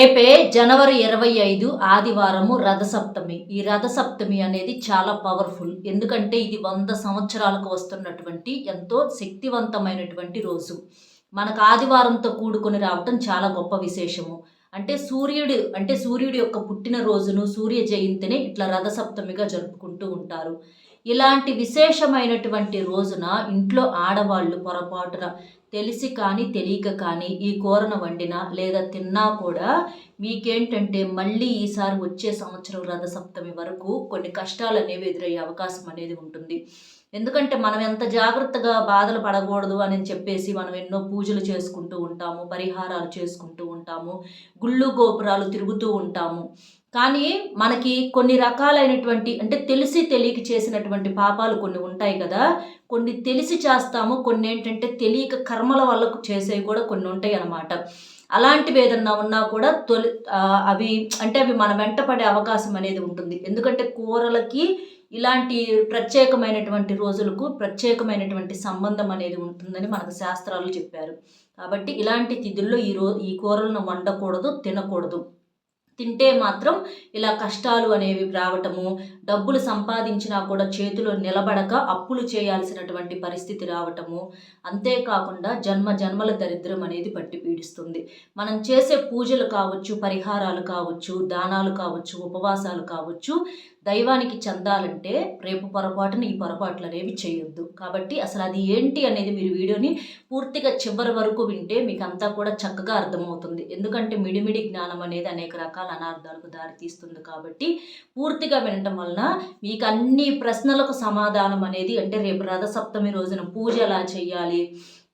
రేపే జనవరి ఇరవై ఐదు ఆదివారము రథసప్తమి. ఈ రథసప్తమి అనేది చాలా పవర్ఫుల్. ఎందుకంటే ఇది వంద సంవత్సరాలకు వస్తున్నటువంటి ఎంతో శక్తివంతమైనటువంటి రోజు. మనకు ఆదివారంతో కూడుకొని రావటం చాలా గొప్ప విశేషము. అంటే సూర్యుడు అంటే సూర్యుడి యొక్క పుట్టిన రోజును సూర్య జయంతిని ఇట్లా రథసప్తమిగా జరుపుకుంటూ ఉంటారు. ఇలాంటి విశేషమైనటువంటి రోజున ఇంట్లో ఆడవాళ్ళు పొరపాటున తెలిసి కానీ తెలియక కానీ ఈ కూరను వండినా లేదా తిన్నా కూడా మీకేంటంటే మళ్ళీ ఈసారి వచ్చే సంవత్సరం రథసప్తమి వరకు కొన్ని కష్టాలు అనేవి ఎదురయ్యే అవకాశం అనేది ఉంటుంది. ఎందుకంటే మనం ఎంత జాగ్రత్తగా బాధలు పడకూడదు అని చెప్పేసి మనం ఎన్నో పూజలు చేసుకుంటూ ఉంటాము పరిహారాలు చేసుకుంటూ ఉంటాము గుళ్ళు గోపురాలు తిరుగుతూ ఉంటాము. కానీ మనకి కొన్ని రకాలైనటువంటి అంటే తెలిసి తెలియక చేసినటువంటి పాపాలు కొన్ని ఉంటాయి కదా. కొన్ని తెలిసి చేస్తాము కొన్ని ఏంటంటే తెలియక కర్మల వల్ల చేసేవి కూడా కొన్ని ఉంటాయి అన్నమాట. అలాంటివి ఏదన్నా ఉన్నా కూడా తొలి అవి అంటే అవి మన వెంట పడే అవకాశం అనేది ఉంటుంది. ఎందుకంటే కూరలకి ఇలాంటి ప్రత్యేకమైనటువంటి రోజులకు ప్రత్యేకమైనటువంటి సంబంధం అనేది ఉంటుందని మనకు శాస్త్రాలు చెప్పారు. కాబట్టి ఇలాంటి తిథుల్లో ఈ రో ఈ కూరలను వండకూడదు తినకూడదు. తింటే మాత్రం ఇలా కష్టాలు అనేవి రావటము డబ్బులు సంపాదించినా కూడా చేతిలో నిలబడక అప్పులు చేయాల్సినటువంటి పరిస్థితి రావటము అంతేకాకుండా జన్మ జన్మల దరిద్రం అనేది పట్టి పీడిస్తుంది. మనం చేసే పూజలు కావచ్చు పరిహారాలు కావచ్చు దానాలు కావచ్చు ఉపవాసాలు కావచ్చు దైవానికి చెందాలంటే రేపు పొరపాటున ఈ పొరపాట్లు అనేవి చేయొద్దు. కాబట్టి అసలు అది ఏంటి అనేది మీరు వీడియోని పూర్తిగా చివరి వరకు వింటే మీకు అంతా కూడా చక్కగా అర్థమవుతుంది. ఎందుకంటే మిడిమిడి జ్ఞానం అనేది అనేక రకాల అనార్థాలకు దారితీస్తుంది కాబట్టి పూర్తిగా వినటం వలన మీకు అన్ని ప్రశ్నలకు సమాధానం అనేది అంటే రేపు రథసప్తమి రోజున పూజ ఎలా చేయాలి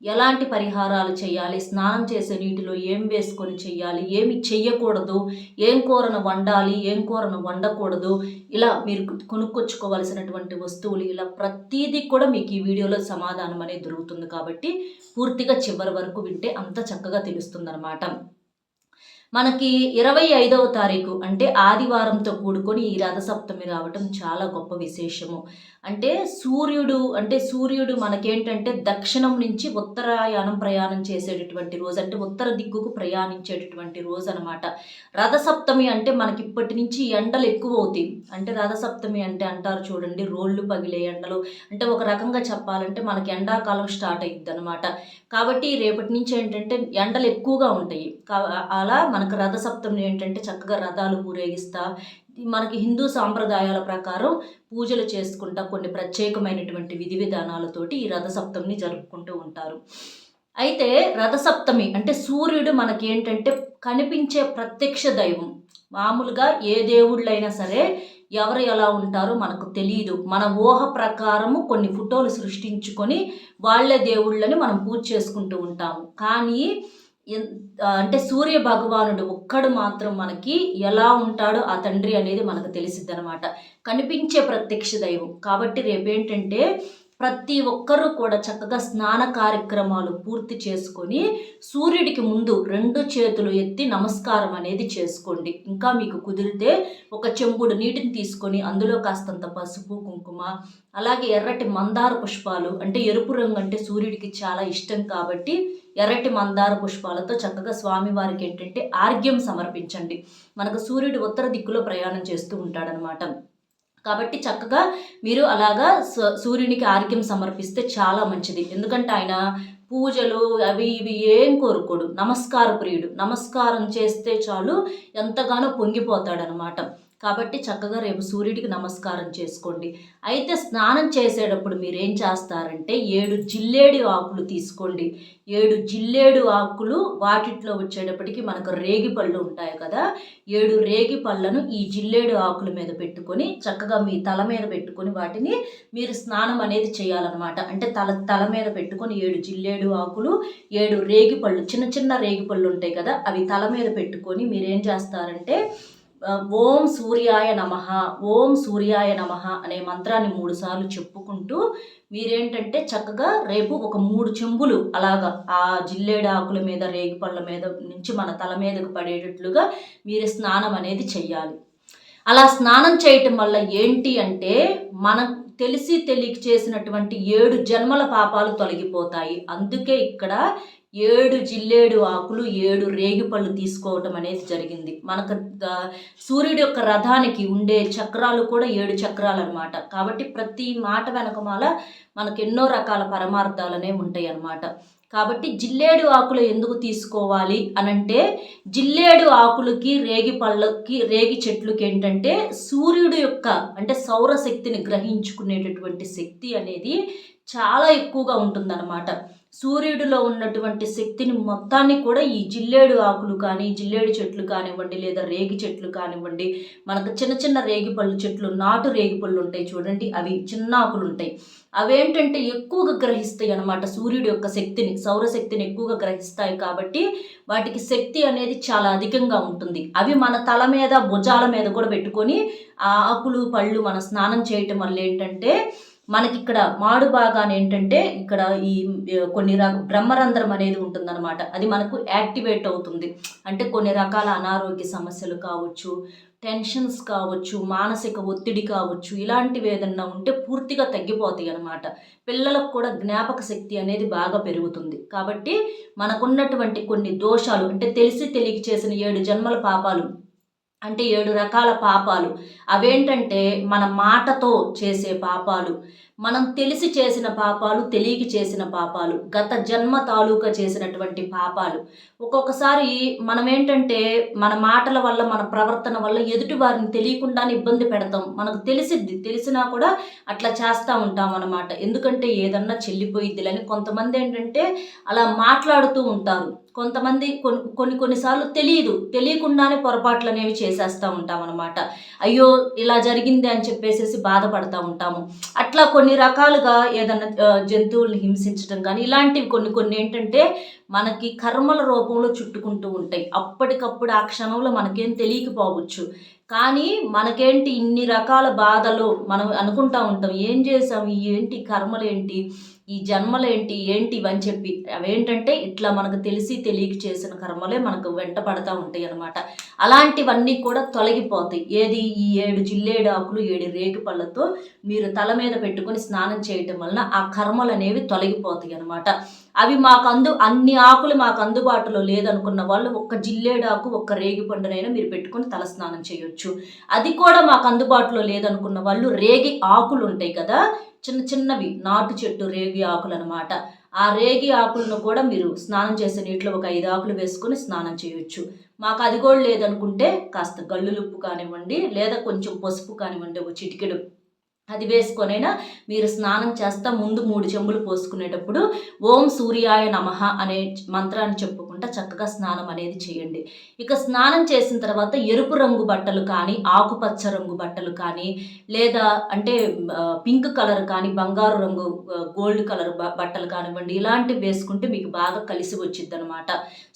ఎలాంటి పరిహారాలు చేయాలి? స్నానం చేసే నీటిలో ఏం వేసుకొని చేయాలి? ఏమి చెయ్యకూడదు? ఏం కూరను వండాలి? ఏం కూరను వండకూడదు? ఇలా మీరు కొనుక్కొచ్చుకోవాల్సినటువంటి వస్తువులు ఇలా ప్రతిదీ కూడా మీకు ఈ వీడియోలో సమాధానం అనేది దొరుకుతుంది కాబట్టి పూర్తిగా చివరి వరకు వింటే అంత చక్కగా తెలుస్తుందన్నమాట. మనకి ఇరవై ఐదవ తారీఖు అంటే ఆదివారంతో కూడుకొని ఈ రథసప్తమి రావటం చాలా గొప్ప విశేషము. అంటే సూర్యుడు అంటే సూర్యుడు మనకేంటంటే దక్షిణం నుంచి ఉత్తరాయణం ప్రయాణం చేసేటటువంటి రోజు అంటే ఉత్తర దిక్కుకు ప్రయాణించేటటువంటి రోజు అనమాట రథసప్తమి అంటే మనకి ఇప్పటి నుంచి ఎండలు ఎక్కువ అవుతాయి అంటే రథసప్తమి అంటే అంటారు చూడండి రోళ్ళు పగిలే ఎండలు. అంటే ఒక రకంగా చెప్పాలంటే మనకి ఎండాకాలం స్టార్ట్ అయ్యిద్ది అనమాట కాబట్టి రేపటి నుంచి ఏంటంటే ఎండలు ఎక్కువగా ఉంటాయి. కా- అలా మనకు రథసప్తమి ఏంటంటే చక్కగా రథాలు ఊరేగిస్తా మనకి హిందూ సాంప్రదాయాల ప్రకారం పూజలు చేసుకుంటా కొన్ని ప్రత్యేకమైనటువంటి విధి విధానాలతోటి ఈ రథసప్తమిని జరుపుకుంటూ ఉంటారు. అయితే రథసప్తమి అంటే సూర్యుడు మనకి ఏంటంటే కనిపించే ప్రత్యక్ష దైవం. మామూలుగా ఏ దేవుళ్ళైనా సరే ఎవరు ఎలా ఉంటారో మనకు తెలియదు మన ఊహ ప్రకారము కొన్ని ఫోటోలు సృష్టించుకొని వాళ్ళే దేవుళ్ళని మనం పూజ చేసుకుంటూ ఉంటాము. కానీ అంటే సూర్య భగవానుడు ఒక్కడు మాత్రం మనకి ఎలా ఉంటాడో ఆ తండ్రి అనేది మనకు తెలిసిద్ది అనమాట కనిపించే ప్రత్యక్ష దైవం. కాబట్టి రేపేంటంటే ప్రతి ఒక్కరూ కూడా చక్కగా స్నాన కార్యక్రమాలు పూర్తి చేసుకొని సూర్యుడికి ముందు రెండు చేతులు ఎత్తి నమస్కారం అనేది చేసుకోండి. ఇంకా మీకు కుదిరితే ఒక చెంబుడు నీటిని తీసుకొని అందులో కాస్తంత పసుపు కుంకుమ అలాగే ఎర్రటి మందార పుష్పాలు అంటే ఎరుపు రంగు అంటే సూర్యుడికి చాలా ఇష్టం కాబట్టి ఎర్రటి మందార పుష్పాలతో చక్కగా స్వామివారికి ఏంటంటే ఆర్ఘ్యం సమర్పించండి. మనకు సూర్యుడు ఉత్తర దిక్కులో ప్రయాణం చేస్తూ ఉంటాడనమాట. కాబట్టి చక్కగా మీరు అలాగా సూర్యునికి ఆర్ఘ్యం సమర్పిస్తే చాలా మంచిది. ఎందుకంటే ఆయన పూజలు అవి ఇవి ఏం కోరుకోడు. నమస్కార ప్రియుడు. నమస్కారం చేస్తే చాలు ఎంతగానో పొంగిపోతాడనమాట. కాబట్టి చక్కగా రేపు సూర్యుడికి నమస్కారం చేసుకోండి. అయితే స్నానం చేసేటప్పుడు మీరేం చేస్తారంటే ఏడు జిల్లేడు ఆకులు తీసుకోండి. ఏడు జిల్లేడు ఆకులు వాటిట్లో వచ్చేటప్పటికి మనకు రేగి పళ్ళు ఉంటాయి కదా ఏడు రేగి పళ్ళను ఈ జిల్లేడు ఆకుల మీద పెట్టుకొని చక్కగా మీ తల మీద పెట్టుకొని వాటిని మీరు స్నానం అనేది చేయాలన్నమాట. అంటే తల తల మీద పెట్టుకొని ఏడు జిల్లేడు ఆకులు ఏడు రేగి పళ్ళు చిన్న చిన్న రేగి పళ్ళు ఉంటాయి కదా అవి తల మీద పెట్టుకొని మీరేం చేస్తారంటే ఓం సూర్యాయ నమ ఓం సూర్యాయ నమ అనే మంత్రాన్ని మూడుసార్లు చెప్పుకుంటూ మీరేంటంటే చక్కగా రేపు ఒక మూడు చెంబులు అలాగా ఆ జిల్లేడు ఆకుల మీద రేగిపళ్ళ మీద నుంచి మన తల మీదకు పడేటట్లుగా మీరు స్నానం అనేది చెయ్యాలి. అలా స్నానం చేయటం వల్ల ఏంటి అంటే మనం తెలిసి తెలియక చేసినటువంటి ఏడు జన్మల పాపాలు తొలగిపోతాయి. అందుకే ఇక్కడ ఏడు జిల్లేడు ఆకులు ఏడు రేగిపళ్ళు తీసుకోవటం అనేది జరిగింది. మనకు సూర్యుడు సూర్యుడి యొక్క రథానికి ఉండే చక్రాలు కూడా ఏడు చక్రాలు అనమాట కాబట్టి ప్రతి మాట వెనకమాల మనకు ఎన్నో రకాల పరమార్థాలనే ఉంటాయి అన్నమాట. కాబట్టి జిల్లేడు ఆకులు ఎందుకు తీసుకోవాలి అనంటే జిల్లేడు ఆకులకి రేగి పళ్ళకి రేగి చెట్లకి ఏంటంటే సూర్యుడు యొక్క అంటే సౌరశక్తిని గ్రహించుకునేటటువంటి శక్తి అనేది చాలా ఎక్కువగా ఉంటుందన్నమాట. సూర్యుడిలో ఉన్నటువంటి శక్తిని మొత్తాన్ని కూడా ఈ జిల్లేడు ఆకులు కానీ జిల్లేడు చెట్లు కానివ్వండి లేదా రేగి చెట్లు కానివ్వండి మనకు చిన్న చిన్న రేగి పళ్ళు చెట్లు నాటు రేగి పళ్ళు ఉంటాయి చూడండి అవి చిన్న ఆకులు ఉంటాయి. అవేంటంటే ఎక్కువగా గ్రహిస్తాయి అన్నమాట సూర్యుడి యొక్క శక్తిని సౌరశక్తిని ఎక్కువగా గ్రహిస్తాయి కాబట్టి వాటికి శక్తి అనేది చాలా అధికంగా ఉంటుంది. అవి మన తల మీద భుజాల మీద కూడా పెట్టుకొని ఆ ఆకులు పళ్ళు మన స్నానం చేయటం వల్ల ఏంటంటే మనకి ఇక్కడ మాడు భాగాన్ని ఏంటంటే ఇక్కడ ఈ కొన్ని రక బ్రహ్మరంధ్రం అనేది ఉంటుందన్నమాట. అది మనకు యాక్టివేట్ అవుతుంది. అంటే కొన్ని రకాల అనారోగ్య సమస్యలు కావచ్చు టెన్షన్స్ కావచ్చు మానసిక ఒత్తిడి కావచ్చు ఇలాంటివి ఏదన్నా ఉంటే పూర్తిగా తగ్గిపోతాయి అన్నమాట. పిల్లలకు కూడా జ్ఞాపక శక్తి అనేది బాగా పెరుగుతుంది. కాబట్టి మనకున్నటువంటి కొన్ని దోషాలు అంటే తెలిసి తెలియక చేసిన ఏడు జన్మల పాపాలు అంటే ఏడు రకాల పాపాలు. అవేంటంటే మన మాటతో చేసే పాపాలు. మనం తెలిసి చేసిన పాపాలు తెలియక చేసిన పాపాలు గత జన్మ తాలూకా చేసినటువంటి పాపాలు. ఒక్కొక్కసారి మనం ఏంటంటే మన మాటల వల్ల మన ప్రవర్తన వల్ల ఎదుటి వారిని తెలియకుండానే ఇబ్బంది పెడతాం. మనకు తెలిసిద్ది తెలిసినా కూడా అట్లా చేస్తూ ఉంటాం అన్నమాట. ఎందుకంటే ఏదన్నా చెల్లిపోయిద్దిలని కొంతమంది ఏంటంటే అలా మాట్లాడుతూ ఉంటారు. కొంతమంది కొన్ని కొన్ని కొన్నిసార్లు తెలియదు. తెలియకుండానే పొరపాట్లు అనేవి చేసేస్తూ ఉంటాం అనమాట అయ్యో ఇలా జరిగింది అని చెప్పేసి బాధపడతా ఉంటాము. అట్లా కొన్ని కొన్ని రకాలుగా ఏదన్నా జంతువుల్ని హింసించడం కానీ ఇలాంటివి కొన్ని కొన్ని ఏంటంటే మనకి కర్మల రూపంలో చుట్టుకుంటూ ఉంటాయి. అప్పటికప్పుడు ఆ క్షణంలో మనకేం తెలియకపోవచ్చు. కానీ మనకేంటి ఇన్ని రకాల బాధలు మనం అనుకుంటా ఉంటాం. ఏం చేసాం ఏంటి కర్మలేంటి? ఈ జన్మలేంటి? ఏంటి? ఇవని చెప్పి అవేంటంటే ఇట్లా మనకు తెలిసి తెలియక చేసిన కర్మలే మనకు వెంట పడతా ఉంటాయి అనమాట అలాంటివన్నీ కూడా తొలగిపోతాయి. ఏది ఈ ఏడు జిల్లేడు ఆకులు ఏడు రేగు పళ్ళతో మీరు తల మీద పెట్టుకొని స్నానం చేయటం వలన ఆ కర్మలు అనేవి తొలగిపోతాయి అనమాట అవి మాకు అందు అన్ని ఆకులు మాకు అందుబాటులో లేదనుకున్న వాళ్ళు ఒక్క జిల్లేడు ఆకు ఒక్క రేగి పండునైనా మీరు పెట్టుకొని తల స్నానం చేయొచ్చు. అది కూడా మాకు అందుబాటులో లేదనుకున్న వాళ్ళు రేగి ఆకులు ఉంటాయి కదా చిన్న చిన్నవి నాటు చెట్టు రేగి ఆకులు అనమాట ఆ రేగి ఆకులను కూడా మీరు స్నానం చేసే నీటిలో ఒక ఐదు ఆకులు వేసుకొని స్నానం చేయొచ్చు. మాకు అది కూడా లేదనుకుంటే కాస్త గల్లులుప్పు కానివ్వండి లేదా కొంచెం పసుపు కానివ్వండి ఒక చిటికెడు. అది వేసుకొనైనా మీరు స్నానం చేస్తా ముందు మూడు చెంబులు పోసుకునేటప్పుడు ఓం సూర్యాయ నమః అనే మంత్రాన్ని చెప్పు. చెప్పుకుంటా చక్కగా స్నానం అనేది చేయండి. ఇక స్నానం చేసిన తర్వాత ఎరుపు రంగు బట్టలు కానీ ఆకుపచ్చ రంగు బట్టలు కానీ లేదా అంటే పింక్ కలర్ కానీ బంగారు రంగు గోల్డ్ కలర్ బట్టలు కానివ్వండి ఇలాంటివి వేసుకుంటే మీకు బాగా కలిసి వచ్చింది అనమాట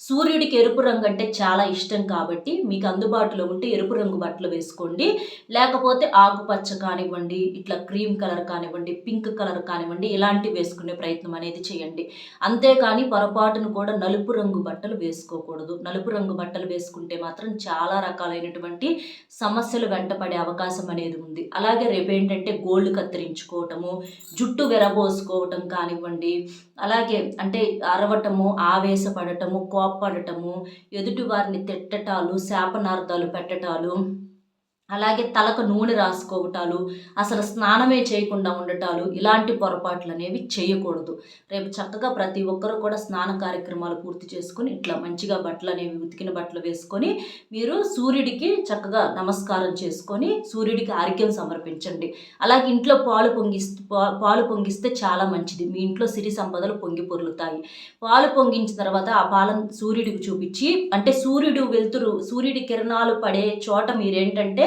సూర్యుడికి ఎరుపు రంగు అంటే చాలా ఇష్టం కాబట్టి మీకు అందుబాటులో ఉంటే ఎరుపు రంగు బట్టలు వేసుకోండి. లేకపోతే ఆకుపచ్చ కానివ్వండి ఇట్లా క్రీమ్ కలర్ కానివ్వండి పింక్ కలర్ కానివ్వండి ఇలాంటివి వేసుకునే ప్రయత్నం అనేది చేయండి. అంతేకాని పొరపాటును కూడా నలుపు రంగు బట్టలు వేసుకోకూడదు. నలుపు రంగు బట్టలు వేసుకుంటే మాత్రం చాలా రకాలైనటువంటి సమస్యలు వెంటపడే అవకాశం అనేది ఉంది. అలాగే రేపు ఏంటంటే గోల్డ్ కత్తిరించుకోవటము జుట్టు విరబోసుకోవటం కానివ్వండి అలాగే అంటే అరవటము ఆవేశపడటము కోప్పడటము ఎదుటి వారిని తిట్టటాలు శాపనార్థాలు పెట్టటాలు అలాగే తలకు నూనె రాసుకోవటాలు అసలు స్నానమే చేయకుండా ఉండటాలు ఇలాంటి పొరపాట్లు అనేవి చేయకూడదు. రేపు చక్కగా ప్రతి ఒక్కరు కూడా స్నాన కార్యక్రమాలు పూర్తి చేసుకుని ఇట్లా మంచిగా బట్టలు అనేవి ఉతికిన బట్టలు వేసుకొని మీరు సూర్యుడికి చక్కగా నమస్కారం చేసుకొని సూర్యుడికి ఆరోగ్యం సమర్పించండి. అలాగే ఇంట్లో పాలు పొంగిస్తే పాలు పొంగిస్తే చాలా మంచిది. మీ ఇంట్లో సిరి సంపదలు పొంగి పొరులుతాయి. పాలు పొంగించిన తర్వాత ఆ పాలను సూర్యుడికి చూపించి అంటే సూర్యుడు వెలుతురు సూర్యుడి కిరణాలు పడే చోట మీరేంటంటే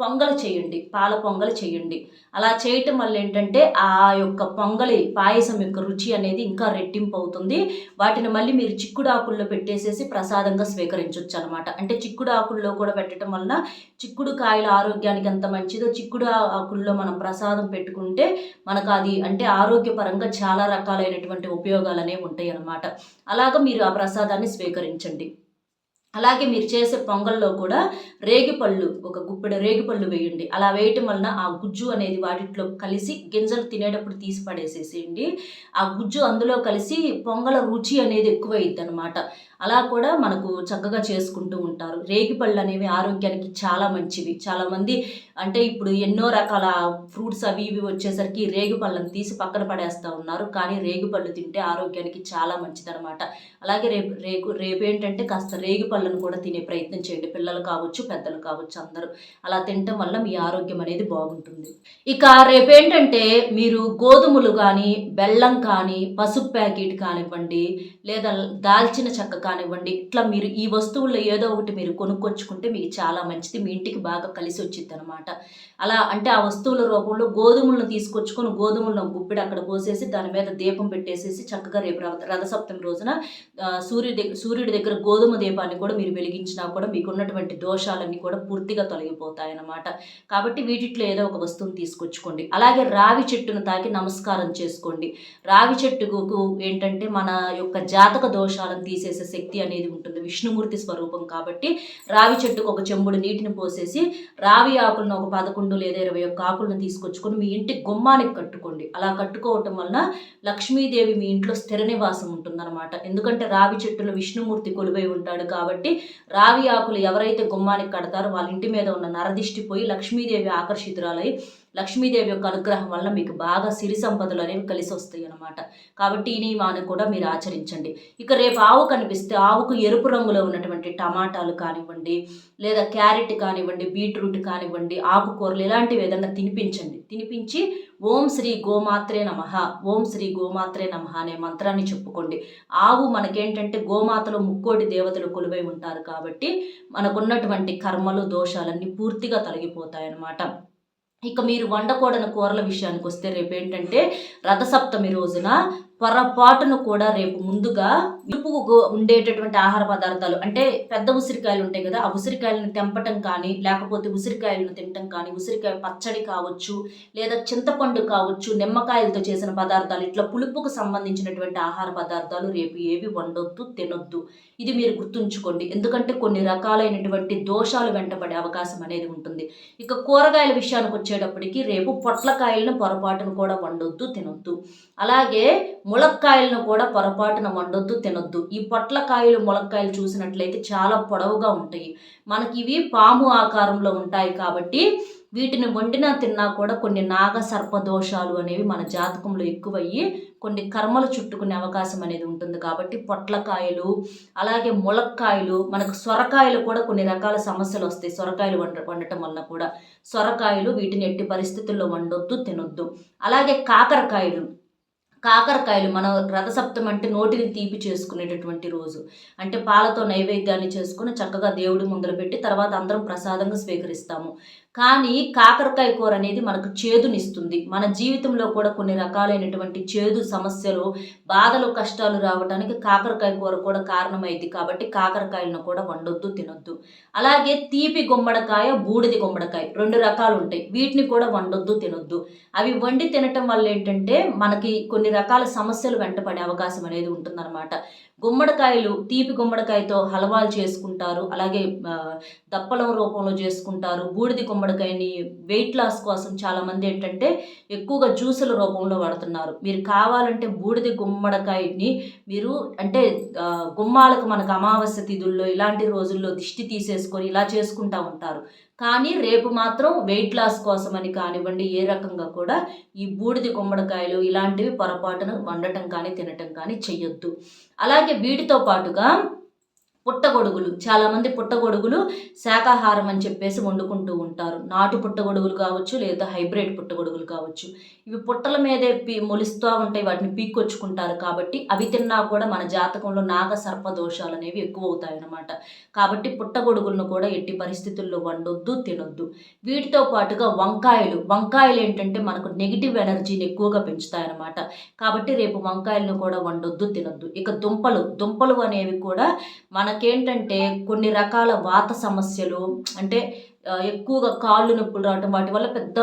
పొంగలు చేయండి పాల పొంగలు చేయండి. అలా చేయటం వల్ల ఏంటంటే ఆ యొక్క పొంగలి పాయసం యొక్క రుచి అనేది ఇంకా రెట్టింపు అవుతుంది. వాటిని మళ్ళీ మీరు చిక్కుడు ఆకుల్లో పెట్టేసేసి ప్రసాదంగా స్వీకరించవచ్చు అనమాట అంటే చిక్కుడు ఆకుల్లో కూడా పెట్టడం వలన చిక్కుడు కాయల ఆరోగ్యానికి ఎంత మంచిదో చిక్కుడు ఆకుల్లో మనం ప్రసాదం పెట్టుకుంటే మనకు అది అంటే ఆరోగ్యపరంగా చాలా రకాలైనటువంటి ఉపయోగాలు అనేవి ఉంటాయి అన్నమాట అలాగ మీరు ఆ ప్రసాదాన్ని స్వీకరించండి. అలాగే మీరు చేసే పొంగల్లో కూడా రేగిపళ్ళు ఒక గుప్పెడు రేగిపళ్ళు వేయండి. అలా వేయటం వలన ఆ గుజ్జు అనేది వాటిలో కలిసి గింజలు తినేటప్పుడు తీసి పడేసేసేయండి. ఆ గుజ్జు అందులో కలిసి పొంగల రుచి అనేది ఎక్కువైద్ది అనమాట అలా కూడా మనకు చక్కగా చేసుకుంటూ ఉంటారు. రేగిపళ్ళు అనేవి ఆరోగ్యానికి చాలా మంచివి. చాలామంది అంటే ఇప్పుడు ఎన్నో రకాల ఫ్రూట్స్ అవి ఇవి వచ్చేసరికి రేగిపళ్ళను తీసి పక్కన పడేస్తూ ఉన్నారు. కానీ రేగిపళ్ళు తింటే ఆరోగ్యానికి చాలా మంచిదనమాట అలాగే రేపు రేపు రేపు ఏంటంటే కాస్త ఆకుకూరలను కూడా తినే ప్రయత్నం చేయండి. పిల్లలు కావచ్చు పెద్దలు కావచ్చు అందరూ అలా తినటం వల్ల మీ ఆరోగ్యం అనేది బాగుంటుంది. ఇక రేపు ఏంటంటే మీరు గోధుమలు కానీ బెల్లం కానీ పసుపు ప్యాకెట్ కానివ్వండి లేదా దాల్చిన చెక్క కానివ్వండి ఇట్లా మీరు ఈ వస్తువుల్లో ఏదో ఒకటి మీరు కొనుక్కొచ్చుకుంటే మీకు చాలా మంచిది. మీ ఇంటికి బాగా కలిసి వచ్చింది అనమాట అలా అంటే ఆ వస్తువుల రూపంలో గోధుమలను తీసుకొచ్చుకొని గోధుమలను గుప్పిడి అక్కడ పోసేసి దాని మీద దీపం పెట్టేసేసి చక్కగా రేపు రథ రథసప్తమి రోజున సూర్యుడి దగ్గర సూర్యుడి దగ్గర గోధుమ దీపాన్ని కూడా మీరు వెలిగించినా కూడా మీకు ఉన్నటువంటి దోషాలన్నీ కూడా పూర్తిగా తొలగిపోతాయన్నమాట. కాబట్టి వీటిట్లో ఏదో ఒక వస్తువుని తీసుకొచ్చుకోండి. అలాగే రావి చెట్టును తాకి నమస్కారం చేసుకోండి. రావి చెట్టుకు ఏంటంటే మన యొక్క జాతక దోషాలను తీసేసే శక్తి అనేది ఉంటుంది. విష్ణుమూర్తి స్వరూపం కాబట్టి రావి చెట్టుకు ఒక చెంబుడు నీటిని పోసేసి రావి ఆకులను ఒక పదకొండు లేదా ఇరవై ఒక్క ఆకులను తీసుకొచ్చుకొని మీ ఇంటి గుమ్మానికి కట్టుకోండి. అలా కట్టుకోవటం వలన లక్ష్మీదేవి మీ ఇంట్లో స్థిర నివాసం ఉంటుందన్నమాట. ఎందుకంటే రావి చెట్టులో విష్ణుమూర్తి కొలువై ఉంటాడు కాబట్టి కాబట్టి రావి ఆకులు ఎవరైతే గుమ్మానికి కడతారో వాళ్ళ ఇంటి మీద ఉన్న నరదిష్టి పోయి లక్ష్మీదేవి ఆకర్షితురాలై లక్ష్మీదేవి యొక్క అనుగ్రహం వల్ల మీకు బాగా సిరి సంపదలు అనేవి కలిసి వస్తాయి అనమాట కాబట్టి ఈ నియమాన్ని కూడా మీరు ఆచరించండి. ఇక రేపు ఆవు కనిపిస్తే ఆవుకు ఎరుపు రంగులో ఉన్నటువంటి టమాటాలు కానివ్వండి లేదా క్యారెట్ కానివ్వండి బీట్రూట్ కానివ్వండి ఆకుకూరలు ఇలాంటివి ఏదన్నా తినిపించండి. తినిపించి ఓం శ్రీ గోమాత్రే నమ. ఓం శ్రీ గోమాత్రే నమ అనే మంత్రాన్ని చెప్పుకోండి. ఆవు మనకేంటంటే గోమాతలో ముక్కోటి దేవతలు కొలువై ఉంటారు కాబట్టి మనకున్నటువంటి కర్మలు దోషాలన్నీ పూర్తిగా తొలగిపోతాయన్నమాట. ఇక మీరు వండకూడని కూరల విషయానికి వస్తే రేపు ఏంటంటే రథసప్తమి రోజున పొరపాటును కూడా రేపు ముందుగా ఇలుపు ఉండేటటువంటి ఆహార పదార్థాలు అంటే పెద్ద ఉసిరికాయలు ఉంటాయి కదా ఆ ఉసిరికాయలను తెంపటం కానీ లేకపోతే ఉసిరికాయలను తినటం కానీ ఉసిరికాయ పచ్చడి కావచ్చు లేదా చింతపండు కావచ్చు నిమ్మకాయలతో చేసిన పదార్థాలు ఇట్లా పులుపుకు సంబంధించినటువంటి ఆహార పదార్థాలు రేపు ఏవి వండొద్దు తినొద్దు. ఇది మీరు గుర్తుంచుకోండి. ఎందుకంటే కొన్ని రకాలైనటువంటి దోషాలు వెంటబడే అవకాశం అనేది ఉంటుంది. ఇక కూరగాయల విషయానికి వచ్చేటప్పటికి రేపు పొట్లకాయలను పొరపాటును కూడా వండొద్దు తినొద్దు. అలాగే ములక్కాయలను కూడా పొరపాటున వండొద్దు తినొద్దు. ఈ పొట్లకాయలు ములక్కాయలు చూసినట్లయితే చాలా పొడవుగా ఉంటాయి. మనకి ఇవి పాము ఆకారంలో ఉంటాయి కాబట్టి వీటిని వండినా తిన్నా కూడా కొన్ని నాగ సర్ప దోషాలు అనేవి మన జాతకంలో ఎక్కువయ్యి కొన్ని కర్మలు చుట్టుకునే అవకాశం అనేది ఉంటుంది కాబట్టి పొట్లకాయలు అలాగే ములక్కాయలు మనకు సొరకాయలు కూడా కొన్ని రకాల సమస్యలు వస్తాయి. సొరకాయలు వండ వండటం వల్ల కూడా సొరకాయలు వీటిని ఎట్టి పరిస్థితుల్లో వండొద్దు తినొద్దు. అలాగే కాకరకాయలు కాకరకాయలు మన రథసప్తం అంటే నోటిని తీపి చేసుకునేటటువంటి రోజు. అంటే పాలతో నైవేద్యాన్ని చేసుకుని చక్కగా దేవుడి ముందర పెట్టి తర్వాత అందరం ప్రసాదంగా స్వీకరిస్తాము. కానీ కాకరకాయ కూర అనేది మనకు చేదునిస్తుంది. మన జీవితంలో కూడా కొన్ని రకాలైనటువంటి చేదు సమస్యలు బాధలు కష్టాలు రావడానికి కాకరకాయ కూర కూడా కారణమైంది కాబట్టి కాకరకాయలను కూడా వండొద్దు తినొద్దు. అలాగే తీపి గుమ్మడికాయ బూడిది గుమ్మడికాయ రెండు రకాలు ఉంటాయి వీటిని కూడా వండొద్దు తినొద్దు. అవి వండి తినటం వల్ల ఏంటంటే మనకి కొన్ని రకాల సమస్యలు వెంటపడే అవకాశం అనేది ఉంటుందన్నమాట. గుమ్మడికాయలు తీపి గుమ్మడికాయతో హలవాలు చేసుకుంటారు. అలాగే దప్పలం రూపంలో చేసుకుంటారు. బూడిది గుమ్మడి గుమ్మడికాయని వెయిట్ లాస్ కోసం చాలామంది ఏంటంటే ఎక్కువగా జ్యూసుల రూపంలో వాడుతున్నారు. మీరు కావాలంటే బూడిది గుమ్మడికాయని మీరు అంటే గుమ్మాలకు మనకు అమావాస్య తిథుల్లో ఇలాంటి రోజుల్లో దిష్టి తీసేసుకొని ఇలా చేసుకుంటూ ఉంటారు. కానీ రేపు మాత్రం వెయిట్ లాస్ కోసమని కానివ్వండి ఏ రకంగా కూడా ఈ బూడిది గుమ్మడికాయలు ఇలాంటివి పొరపాటున వండటం కానీ తినటం కానీ చెయ్యొద్దు. అలాగే వీటితో పాటుగా పుట్టగొడుగులు. చాలామంది పుట్టగొడుగులు శాకాహారం అని చెప్పేసి వండుకుంటూ ఉంటారు. నాటు పుట్టగొడుగులు కావచ్చు లేదా హైబ్రిడ్ పుట్టగొడుగులు కావచ్చు. ఇవి పుట్టల మీదే పీ మొలుస్తూ ఉంటాయి. వాటిని పీక్కొచ్చుకుంటారు కాబట్టి అవి తిన్నా కూడా మన జాతకంలో నాగ సర్ప దోషాలు అనేవి ఎక్కువ అవుతాయి అన్నమాట కాబట్టి పుట్టగొడుగులను కూడా ఎట్టి పరిస్థితుల్లో వండొద్దు తినొద్దు. వీటితో పాటుగా వంకాయలు. వంకాయలు ఏంటంటే మనకు నెగిటివ్ ఎనర్జీని ఎక్కువగా పెంచుతాయన్నమాట. కాబట్టి రేపు వంకాయలను కూడా వండొద్దు తినొద్దు. ఇక దుంపలు. దుంపలు అనేవి కూడా మన మనకేంటంటే కొన్ని రకాల వాత సమస్యలు అంటే ఎక్కువగా కాళ్ళు నొప్పులు రావటం వాటి వల్ల పెద్ద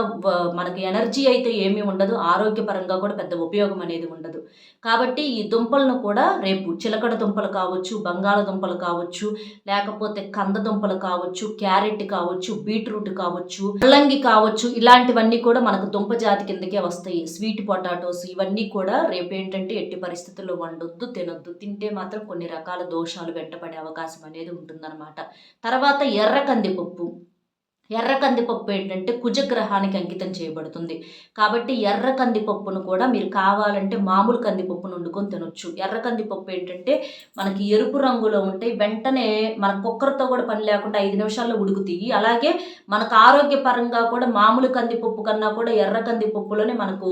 మనకి ఎనర్జీ అయితే ఏమీ ఉండదు ఆరోగ్యపరంగా కూడా పెద్ద ఉపయోగం అనేది ఉండదు. కాబట్టి ఈ దుంపలను కూడా రేపు చిలకడ దుంపలు కావచ్చు బంగాళదుంపలు కావచ్చు లేకపోతే కంద దుంపలు కావచ్చు క్యారెట్ కావచ్చు బీట్రూట్ కావచ్చు ముల్లంగి కావచ్చు ఇలాంటివన్నీ కూడా మనకు దుంప జాతి కిందకే వస్తాయి. స్వీట్ పొటాటోస్ ఇవన్నీ కూడా రేపు ఏంటంటే ఎట్టి పరిస్థితుల్లో వండొద్దు తినొద్దు. తింటే మాత్రం కొన్ని రకాల దోషాలు వెంటపడే అవకాశం అనేది ఉంటుందన్నమాట. తర్వాత ఎర్ర కందిపప్పు. ఎర్ర కందిపప్పు ఏంటంటే కుజగ్రహానికి అంకితం చేయబడుతుంది. కాబట్టి ఎర్ర కందిపప్పును కూడా మీరు కావాలంటే మామూలు కందిపప్పును వండుకొని తినొచ్చు. ఎర్ర కందిపప్పు ఏంటంటే మనకి ఎరుపు రంగులో ఉంటాయి వెంటనే మన కుక్కర్తో కూడా పని లేకుండా ఐదు నిమిషాల్లో ఉడుకుతాయి అలాగే మనకు ఆరోగ్యపరంగా కూడా మామూలు కందిపప్పు కన్నా కూడా ఎర్ర కందిపప్పులోనే మనకు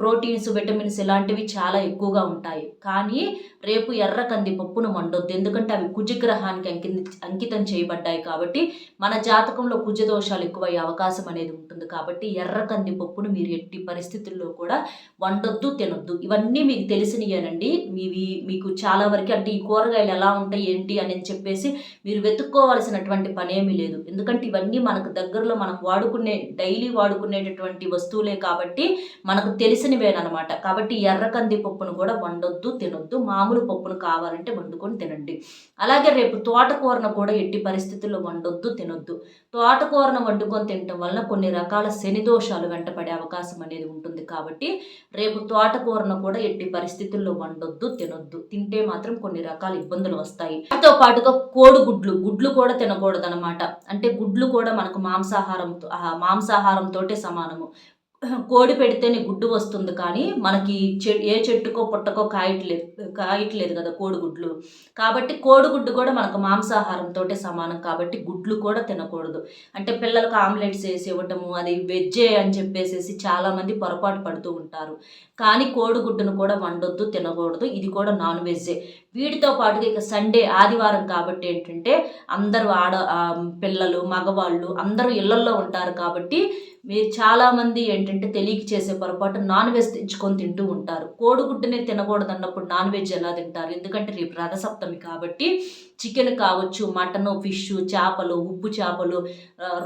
ప్రోటీన్స్ విటమిన్స్ ఇలాంటివి చాలా ఎక్కువగా ఉంటాయి. కానీ రేపు ఎర్ర కందిపప్పును వండొద్దు ఎందుకంటే అవి కుజగ్రహానికి అంకి అంకితం చేయబడ్డాయి కాబట్టి మన జాతకంలో కుజ దోషాలు ఎక్కువయ్యే అవకాశం అనేది ఉంటుంది. కాబట్టి ఎర్ర కందిపప్పును మీరు ఎట్టి పరిస్థితుల్లో కూడా వండొద్దు తినొద్దు. ఇవన్నీ మీకు తెలిసినయేనండి. మీవి మీకు చాలా వరకు అంటే ఈ కూరగాయలు ఎలా ఉంటాయి ఏంటి అని చెప్పేసి మీరు వెతుక్కోవాల్సినటువంటి పనేమీ లేదు. ఎందుకంటే ఇవన్నీ మనకు దగ్గరలో మనం వాడుకునే డైలీ వాడుకునేటటువంటి వస్తువులే కాబట్టి మనకు తెలిసినవేనమాట. కాబట్టి ఎర్ర కందిపప్పును కూడా వండొద్దు తినొద్దు. మామూలు పప్పును కావాలంటే వండుకొని తినండి. అలాగే రేపు తోటకూరను కూడా ఎట్టి పరిస్థితుల్లో వండొద్దు తినొద్దు. తోటకూరను వండుకొని తినటం వలన కొన్ని రకాల శని దోషాలు వెంటపడే అవకాశం అనేది ఉంటుంది కాబట్టి రేపు తోటకూరను కూడా ఎట్టి పరిస్థితుల్లో వండొద్దు తినొద్దు. తింటే మాత్రం కొన్ని రకాల ఇబ్బందులు వస్తాయి. దాంతో పాటుగా కోడిగుడ్లు గుడ్లు కూడా తినకూడదు అనమాట అంటే గుడ్లు కూడా మనకు మాంసాహారంతో మాంసాహారంతోటే సమానము. కోడి పెడితేనే గుడ్డు వస్తుంది కానీ మనకి చె ఏ చెట్టుకో పుట్టకో కాయట్లేదు కాయట్లేదు కదా కోడిగుడ్లు కాబట్టి కోడిగుడ్డు కూడా మనకు మాంసాహారంతో సమానం కాబట్టి గుడ్లు కూడా తినకూడదు. అంటే పిల్లలకు ఆమ్లెట్స్ వేసి ఇవ్వటము అది వెజ్జే అని చెప్పేసి చాలామంది పొరపాటు పడుతూ ఉంటారు. కానీ కోడిగుడ్డును కూడా వండొద్దు తినకూడదు. ఇది కూడా నాన్ వెజ్జే. వీటితో పాటుగా ఇక సండే ఆదివారం కాబట్టి ఏంటంటే అందరూ ఆడ పిల్లలు మగవాళ్ళు అందరూ ఇళ్ళల్లో ఉంటారు కాబట్టి మీరు చాలామంది ఏంటంటే తెలియక చేసే పొరపాటు నాన్ వెజ్ తెచ్చుకొని తింటూ ఉంటారు. కోడిగుడ్డునే తినకూడదు అన్నప్పుడు నాన్ వెజ్ ఎలా తింటారు? ఎందుకంటే రేపు రథసప్తమి కాబట్టి చికెన్ కావచ్చు మటను ఫిష్ చేపలు ఉప్పు చేపలు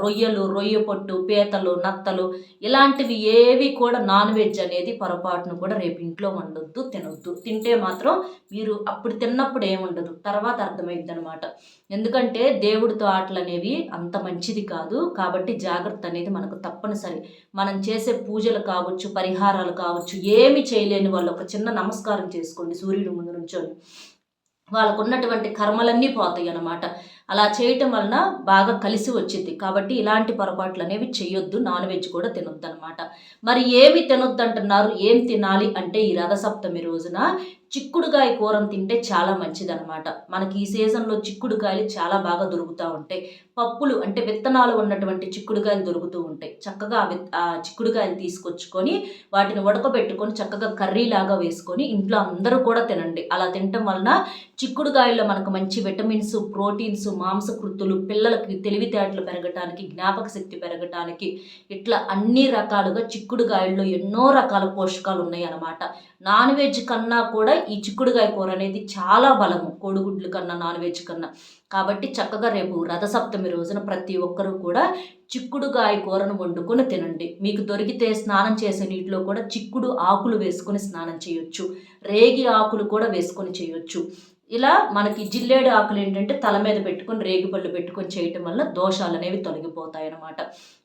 రొయ్యలు రొయ్య పొట్టు పీతలు నత్తలు ఇలాంటివి ఏవి కూడా నాన్ వెజ్ అనేది పొరపాటును కూడా రేపు ఇంట్లో వండొద్దు తినొద్దు. తింటే మాత్రం మీరు అప్పుడు తిన్నప్పుడు ఏముండదు తర్వాత అర్థమైంది అనమాట ఎందుకంటే దేవుడితో ఆటలు అనేవి అంత మంచిది కాదు కాబట్టి జాగ్రత్త అనేది మనకు తప్పనిసరి. మనం చేసే పూజలు కావచ్చు పరిహారాలు కావచ్చు ఏమి చేయలేని వాళ్ళు ఒక చిన్న నమస్కారం చేసుకోండి సూర్యుడు ముందు నుంచొని. వాళ్ళకు ఉన్నటువంటి కర్మలన్నీ పోతాయి అన్నమాట అలా చేయటం వలన బాగా కలిసి వచ్చింది. కాబట్టి ఇలాంటి పొరపాట్లు అనేవి చేయొద్దు నాన్ వెజ్ కూడా తినొద్దు అనమాట మరి ఏమి తినొద్దు అంటున్నారు ఏం తినాలి అంటే ఈ రథసప్తమి రోజున చిక్కుడుకాయ కూరను తింటే చాలా మంచిదనమాట మనకి ఈ సీజన్లో చిక్కుడుకాయలు చాలా బాగా దొరుకుతూ ఉంటాయి. పప్పులు అంటే విత్తనాలు ఉన్నటువంటి చిక్కుడుకాయలు దొరుకుతూ ఉంటాయి. చక్కగా ఆ చిక్కుడుకాయలు తీసుకొచ్చుకొని వాటిని ఉడకబెట్టుకొని చక్కగా కర్రీ లాగా వేసుకొని ఇంట్లో అందరూ కూడా తినండి. అలా తినటం వలన చిక్కుడుకాయల్లో మనకు మంచి విటమిన్స్ ప్రోటీన్స్ మాంసకృతులు పిల్లలకి తెలివితేటలు పెరగటానికి జ్ఞాపక శక్తి పెరగటానికి ఇట్లా అన్ని రకాలుగా చిక్కుడుగాయల్లో ఎన్నో రకాల పోషకాలు ఉన్నాయి అన్నమాట నాన్ వెజ్ కన్నా కూడా ఈ చిక్కుడుకాయ కూర అనేది చాలా బలము. కోడిగుడ్లు కన్నా నాన్ వెజ్ కన్నా. కాబట్టి చక్కగా రేపు రథసప్తమి రోజున ప్రతి ఒక్కరూ కూడా చిక్కుడుకాయ కూరను వండుకొని తినండి. మీకు దొరికితే స్నానం చేసే నీటిలో కూడా చిక్కుడు ఆకులు వేసుకొని స్నానం చేయొచ్చు. రేగి ఆకులు కూడా వేసుకొని చేయొచ్చు. ఇలా మనకి జిల్లేడు ఆకులు ఏంటంటే తల మీద పెట్టుకొని రేగిపళ్ళు పెట్టుకొని చేయటం వల్ల దోషాలు అనేవి తొలగిపోతాయి అన్నమాట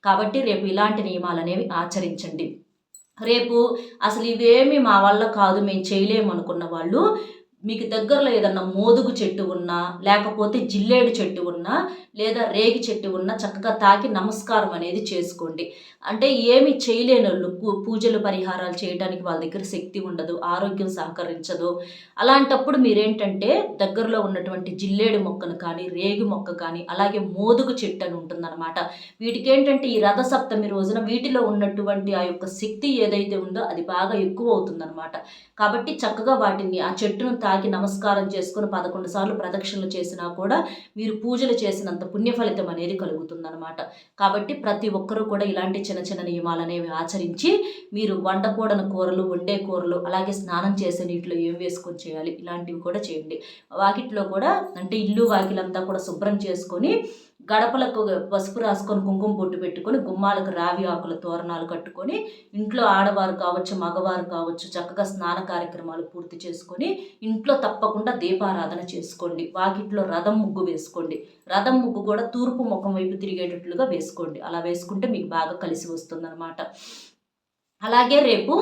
కాబట్టి రేపు ఇలాంటి నియమాలు అనేవి ఆచరించండి. రేపు అసలు ఇవేమి మా వల్ల కాదు మేము చేయలేము అనుకున్న వాళ్ళు మీకు దగ్గరలో ఏదన్నా మోదుగు చెట్టు ఉన్నా లేకపోతే జిల్లేడు చెట్టు ఉన్నా లేదా రేగి చెట్టు ఉన్నా చక్కగా తాకి నమస్కారం అనేది చేసుకోండి. అంటే ఏమి చేయలేని వాళ్ళు పూ- పూజలు పరిహారాలు చేయడానికి వాళ్ళ దగ్గర శక్తి ఉండదు ఆరోగ్యం సహకరించదు. అలాంటప్పుడు మీరేంటంటే దగ్గరలో ఉన్నటువంటి జిల్లేడు మొక్కను కానీ రేగి మొక్క కానీ అలాగే మోదుగు చెట్టు అని ఉంటుందన్నమాట. వీటికి ఏంటంటే ఈ రథసప్తమి రోజున వీటిలో ఉన్నటువంటి ఆ యొక్క శక్తి ఏదైతే ఉందో అది బాగా ఎక్కువ అవుతుందన్నమాట. కాబట్టి చక్కగా వాటిని ఆ చెట్టును తాకి నమస్కారం చేసుకుని పదకొండు సార్లు ప్రదక్షిణలు చేసినా కూడా మీరు పూజలు చేసినంత పుణ్య ఫలితం అనేది కలుగుతుందన్నమాట. కాబట్టి ప్రతి ఒక్కరూ కూడా ఇలాంటి చిన్న చిన్న నియమాలు అనేవి ఆచరించి మీరు వండకూడని కూరలు వండే కూరలు అలాగే స్నానం చేసే నీటిలో ఏం వేసుకొని చేయాలి ఇలాంటివి కూడా చేయండి. వాకిట్లో కూడా అంటే ఇల్లు వాకిలంతా కూడా శుభ్రం చేసుకొని గడపలకు పసుపు రాసుకొని కుంకుమ బొట్టు పెట్టుకొని గుమ్మాలకు రావి ఆకుల తోరణాలు కట్టుకొని ఇంట్లో ఆడవారు కావచ్చు మగవారు కావచ్చు చక్కగా స్నాన కార్యక్రమాలు పూర్తి చేసుకొని ఇంట్లో తప్పకుండా దీపారాధన చేసుకోండి. వాకిట్లో రథం ముగ్గు వేసుకోండి. రథం ముగ్గు కూడా తూర్పు ముఖం వైపు తిరిగేటట్లుగా వేసుకోండి. అలా వేసుకుంటే మీకు బాగా కలిసి వస్తుందన్నమాట. అలాగే రేపు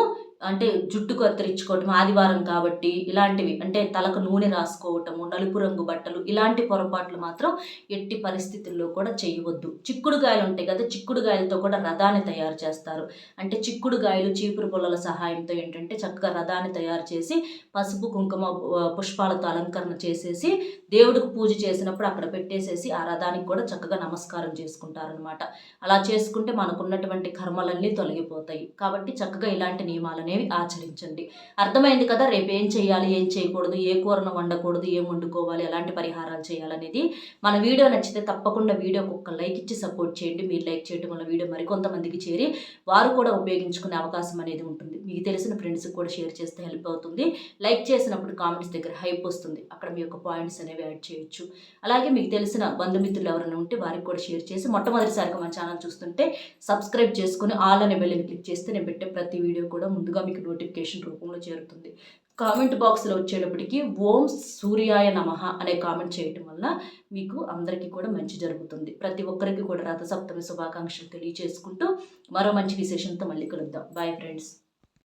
అంటే జుట్టు కత్తిరించుకోవటం ఆదివారం కాబట్టి ఇలాంటివి అంటే తలకు నూనె రాసుకోవటము నలుపు రంగు బట్టలు ఇలాంటి పొరపాట్లు మాత్రం ఎట్టి పరిస్థితుల్లో కూడా చేయవద్దు. చిక్కుడుగాయలు ఉంటాయి కదా చిక్కుడుగాయలతో కూడా రథాన్ని తయారు చేస్తారు. అంటే చిక్కుడుగాయలు చీపురు పొలల సహాయంతో ఏంటంటే చక్కగా రథాన్ని తయారు చేసి పసుపు కుంకుమ పుష్పాలతో అలంకరణ చేసేసి దేవుడికి పూజ చేసినప్పుడు అక్కడ పెట్టేసేసి ఆ రథానికి కూడా చక్కగా నమస్కారం చేసుకుంటారనమాట అలా చేసుకుంటే మనకున్నటువంటి కర్మలన్నీ తొలగిపోతాయి. కాబట్టి చక్కగా ఇలాంటి నియమాలని అనేవి ఆచరించండి. అర్థమైంది కదా? రేపు ఏం చేయాలి? ఏం చేయకూడదు? ఏ కూరను వండకూడదు? ఏం వండుకోవాలి? ఎలాంటి పరిహారాలు చేయాలనేది మన వీడియో నచ్చితే తప్పకుండా వీడియోకి ఒక లైక్ ఇచ్చి సపోర్ట్ చేయండి. మీరు లైక్ చేయడం వల్ల వీడియో మరికొంతమందికి చేరి వారు కూడా ఉపయోగించుకునే అవకాశం అనేది ఉంటుంది. మీకు తెలిసిన ఫ్రెండ్స్కి కూడా షేర్ చేస్తే హెల్ప్ అవుతుంది. లైక్ చేసినప్పుడు కామెంట్స్ దగ్గర హైప్ వస్తుంది. అక్కడ మీ యొక్క పాయింట్స్ అనేవి యాడ్ చేయొచ్చు. అలాగే మీకు తెలిసిన బంధుమిత్రులు ఎవరైనా ఉంటే వారికి కూడా షేర్ చేసి మొట్టమొదటిసారిగా మన ఛానల్ చూస్తుంటే సబ్స్క్రైబ్ చేసుకుని ఆల్ అనే బెల్లని క్లిక్ చేస్తే నేను పెట్టే ప్రతి వీడియో కూడా ముందుగా మీకు నోటిఫికేషన్ రూపంలో చేరుతుంది. కామెంట్ బాక్స్లో వచ్చేటప్పటికి ఓం సూర్యాయ నమః అనే కామెంట్ చేయటం వల్ల మీకు అందరికీ కూడా మంచి జరుగుతుంది. ప్రతి ఒక్కరికి కూడా రథసప్తమి శుభాకాంక్షలు తెలియజేసుకుంటూ మరో మంచి విశేషంతో మళ్ళీ కలుద్దాం. Bye friends